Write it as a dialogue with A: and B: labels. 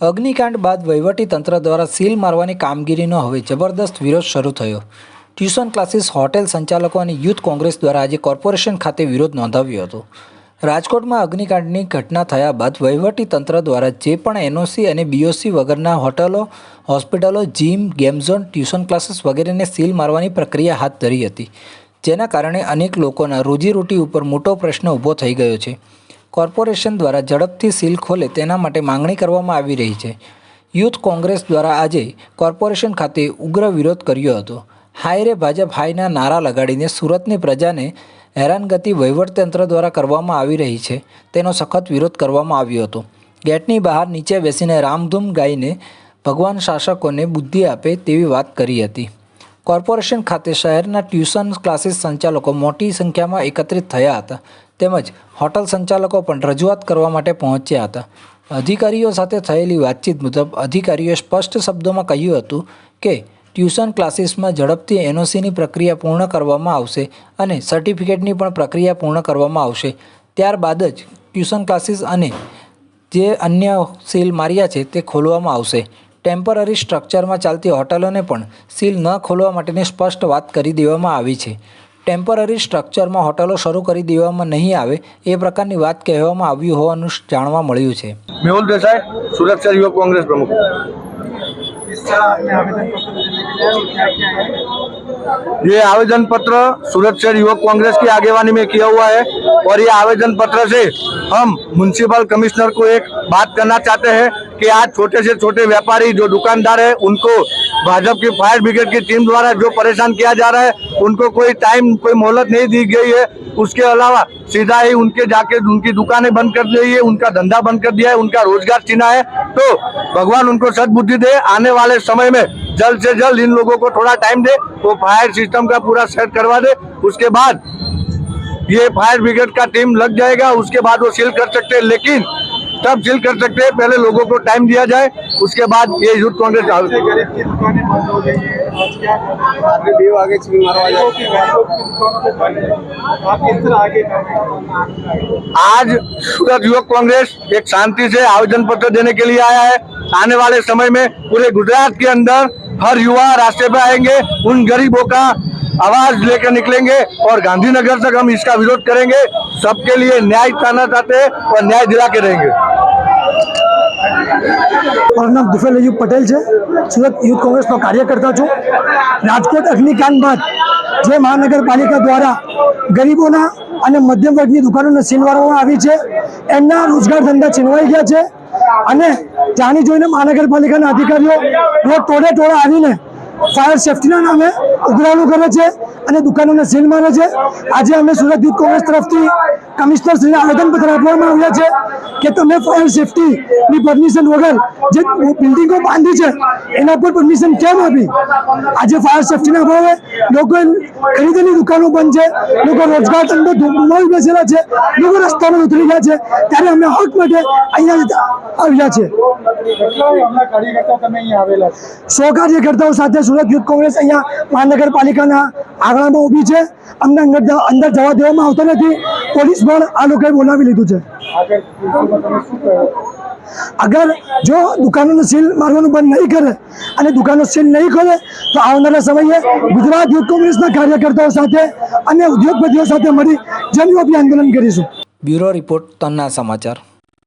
A: અગ્નિકાંડ બાદ વહીવટીતંત્ર દ્વારા સીલ મારવાની કામગીરીનો હવે જબરદસ્ત વિરોધ શરૂ થયો. ટ્યુશન ક્લાસીસ, હોટેલ સંચાલકો અને યુથ કોંગ્રેસ દ્વારા આજે કોર્પોરેશન ખાતે વિરોધ નોંધાવ્યો હતો. રાજકોટમાં અગ્નિકાંડની ઘટના થયા બાદ વહીવટીતંત્ર દ્વારા જે પણ એનઓસી અને બીઓસી વગરના હોટલો, હોસ્પિટલો, gym, game zone, tuition classes વગેરેને સીલ મારવાની પ્રક્રિયા હાથ ધરી હતી. જેના કારણે અનેક લોકોના રોજીરોટી ઉપર મોટો પ્રશ્ન ઊભો થઈ ગયો છે. કોર્પોરેશન દ્વારા ઝડપથી સીલ ખોલે તેના માટે માંગણી કરવામાં આવી રહી છે. યુથ કોંગ્રેસ દ્વારા આજે કોર્પોરેશન ખાતે ઉગ્ર વિરોધ કર્યો હતો. હાય રે ભાજપ હાયના નારા લગાડીને સુરતની પ્રજાને હેરાનગતિ વહીવટતંત્ર દ્વારા કરવામાં આવી રહી છે. તેનો સખત વિરોધ કરવામાં આવ્યો હતો. ગેટની બહાર નીચે બેસીને રામધૂમ ગાઈને ભગવાન શાસકોને બુદ્ધિ આપે તેવી વાત કરી હતી. કોર્પોરેશન ખાતે શહેરના ટ્યુશન ક્લાસીસ સંચાલકો મોટી સંખ્યામાં એકત્રિત થયા હતા. તેમજ હોટલ સંચાલકો પણ રજૂઆત કરવા માટે પહોંચ્યા હતા. અધિકારીઓ સાથે થયેલી વાતચીત મુજબ અધિકારીઓએ સ્પષ્ટ શબ્દોમાં કહ્યું હતું કે, ટ્યુશન ક્લાસીસમાં ઝડપથી એનઓસીની પ્રક્રિયા પૂર્ણ કરવામાં આવશે અને સર્ટિફિકેટની પણ પ્રક્રિયા પૂર્ણ કરવામાં આવશે. ત્યારબાદ જ ટ્યુશન ક્લાસીસ અને જે અન્ય સીલ માર્યા છે તે ખોલવામાં આવશે. ટેમ્પરરી સ્ટ્રક્ચરમાં ચાલતી હોટલોને પણ સીલ ન ખોલવા માટેની સ્પષ્ટ વાત કરી દેવામાં આવી છે ટેમ્પરરી સ્ટ્રક્ચરમાં હોટલો શરૂ કરી દેવામાં નહીં આવે એ પ્રકારની વાત કહેવામાં આવ્યું હોવાનું જાણવા મળ્યું છે
B: मेहुल देसाई सुरक्षा युवक कांग्रेस प्रमुख
C: इस तरह आपने आवेदन पत्र देने के लिए और क्या क्या है
B: ये आवेदन पत्र सूरत शहर युवक कांग्रेस की आगेवानी में किया हुआ है और ये आवेदन पत्र से हम म्यूनसिपल कमिश्नर को एक बात करना चाहते हैं कि आज छोटे से छोटे व्यापारी जो दुकानदार है, उनको भाजपा की फायर ब्रिगेड की टीम द्वारा जो परेशान किया जा रहा है, उनको कोई टाइम कोई मोहलत नहीं दी गई है। उसके अलावा सीधा ही उनके जाके उनकी दुकानें बंद कर दी है, उनका धंधा बंद कर दिया है, उनका रोज़गार छीना है। तो भगवान उनको सदबुद्धि दे, आने वाले समय में जल्द से जल्द इन लोगों को थोड़ा टाइम दे, वो फायर सिस्टम का पूरा सेट करवा दे। उसके बाद ये फायर ब्रिगेड का टीम लग जाएगा उसके बाद वो सील कर सकते हैं लेकिन तब सील कर सकते हैं पहले लोगों को टाइम दिया जाए उसके बाद ये यूथ कांग्रेस
C: आज
B: सूरत युवक कांग्रेस एक शांति से आवेदन पत्र देने के लिए आया है। आने वाले समय में पूरे गुजरात के अंदर हर युवा रास्ते पे आएँगे। उन गरीबों का आवाज लेकर निकलेंगे और गांधीनगर तक हम इसका विरोध करेंगे सबके लिए न्याय पाना चाहते हैं और न्याय दिला के रहेंगे
D: મારું નામ દુફેલ અયુબ પટેલ છે સુરત યુથ કોંગ્રેસનો કાર્યકર્તા છું રાજકોટ અગ્નિકાંડ બાદ જે મહાનગરપાલિકા દ્વારા ગરીબોના અને મધ્યમ વર્ગની દુકાનોને સીલ મારવામાં આવી છે એમના રોજગાર ધંધા છીનવાઈ ગયા છે અને જાણી જોઈને મહાનગરપાલિકાના અધિકારીઓ રોજ ટોળે ટોળે આવીને ફાયર સેફટીના નામે ઉઘરાણું કરે છે અને દુકાનોને સીલ મારે છે. આજે અમે સુરત યુથ કોંગ્રેસ તરફથી કમિશનર શ્રીને આવેદનપત્ર આપવામાં આવ્યા છે કે તમે ફાયર સેફટીની પરમિશન વગર જે બિલ્ડિંગો બાંધી છે, એના પર પરમિશન કેમ આપી? આજે ફાયર સેફટીના અભાવે લોકો ખરીદેલી દુકાનો બંધ છે, લોકો રોજગાર ધંધો ગુમાવી બેસેલા છે, લોકો રસ્તામાં ઉતરી ગયા છે. ત્યારે અમે હક માટે અહીંયા આવ્યા છે સો કાર્યકર્તાઓ સાથે સુરત યુથ કોંગ્રેસ અહીંયા મહાનગરપાલિકાના આંગણામાં ઊભી છે. અમને અંદર જવા દેવામાં આવતો નથી. પોલીસ પણ આ લોકોએ બોલાવી લીધું છે. અગર જો દુકાનોનું સીલ મારવાનું બંધ નહીં કરે અને દુકાનો સીલ નહીં ખોલે તો આવનારા સમયે ગુજરાત યુથ કોંગ્રેસના કાર્યકર્તાઓ સાથે અને ઉદ્યોગપતિઓ સાથે મળી જનવ્યાપી આંદોલન કરીશું.
A: બ્યુરો રિપોર્ટ તન્ના સમાચાર.